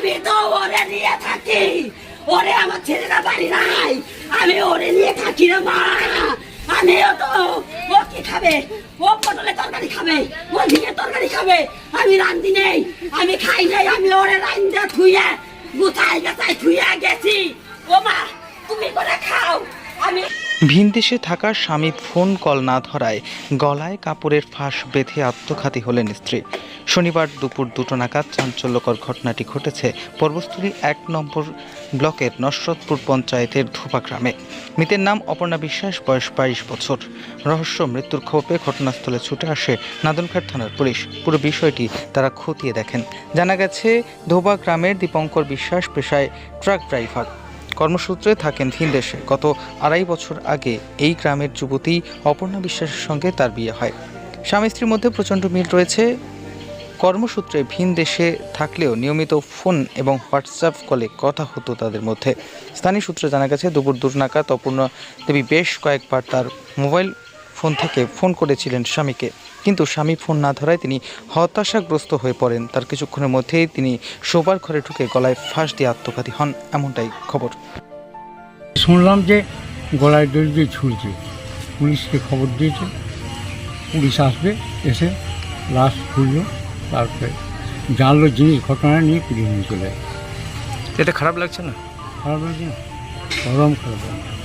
আমি তো ওরে নিয়ে থাকি। ওরে আমার ছেলেরা বাড়ি নাই। আমি ওরে নিয়ে থাকি না, মা। আমিও তো, ও কি খাবে? ও পটলের তরকারি খাবে, ও ঝিঙের তরকারি খাবে। আমি রান্ধি নেই, আমি খাই নাই, আমি ওরে রান্ধে থুয়ে গুছাই গাছাই থুয়ে গেছি ও মা তুমি করে খাও আমি ভিনদেশে থাকা স্বামী ফোন কল না ধরায় গলায় কাপড়ের ফাঁস বেঁধে আত্মঘাতী হলেন স্ত্রী। শনিবার দুপুর দুটো নাগাদ চাঞ্চল্যকর ঘটনাটি ঘটেছে পর্বস্থলী এক নম্বর ব্লকের নসরতপুর পঞ্চায়েতের ধোপা গ্রামে। মৃতের নাম অপর্ণা বিশ্বাস, বয়স বাইশ বছর। রহস্য মৃত্যুর পেয়ে ঘটনাস্থলে ছুটে আসে নাদনঘাট থানার পুলিশ। পুরো বিষয়টি তারা খতিয়ে দেখেন। জানা গেছে ধোবা গ্রামের দীপঙ্কর বিশ্বাস পেশায় ট্রাক ড্রাইভার। কর্মসূত্রে থাকেন ভিনদেশে গত আড়াই বছর আগে এই গ্রামের যুবতী অপর্ণা বিশ্বাসের সঙ্গে তার বিয়ে হয়। স্বামী স্ত্রীর মধ্যে প্রচণ্ড মিল রয়েছে। কর্মসূত্রে ভিন দেশে থাকলেও নিয়মিত ফোন এবং হোয়াটসঅ্যাপ কলে কথা হতো তাদের মধ্যে। স্থানীয় সূত্রে জানা গেছে, দুপুর দুর্নাকাত অপর্ণা দেবী বেশ কয়েকবার তার মোবাইল ফোন থেকে ফোন করেছিলেন স্বামীকে। কিন্তু স্বামী ফোন না ধরায় তিনি হতাশাগ্রস্ত হয়ে পড়েন। তার কিছুক্ষণের মধ্যেই তিনি শোবার ঘরে ঢুকে গলায় ফাঁস দিয়ে আত্মঘাতী হন। এমনটাই খবর। শুনলাম যে গলায় দড়ি দিয়ে ঝুলছে পুলিশকে খবর দিয়েছে। পুলিশ আসবে এসে লাশ খুললো তারপরে জানলো জিনিস ঘটনা নিয়ে পুলিশ নিয়ে চলে যায় এটা খারাপ লাগছে না? খারাপ লাগছে না? চরম খারাপ লাগছে।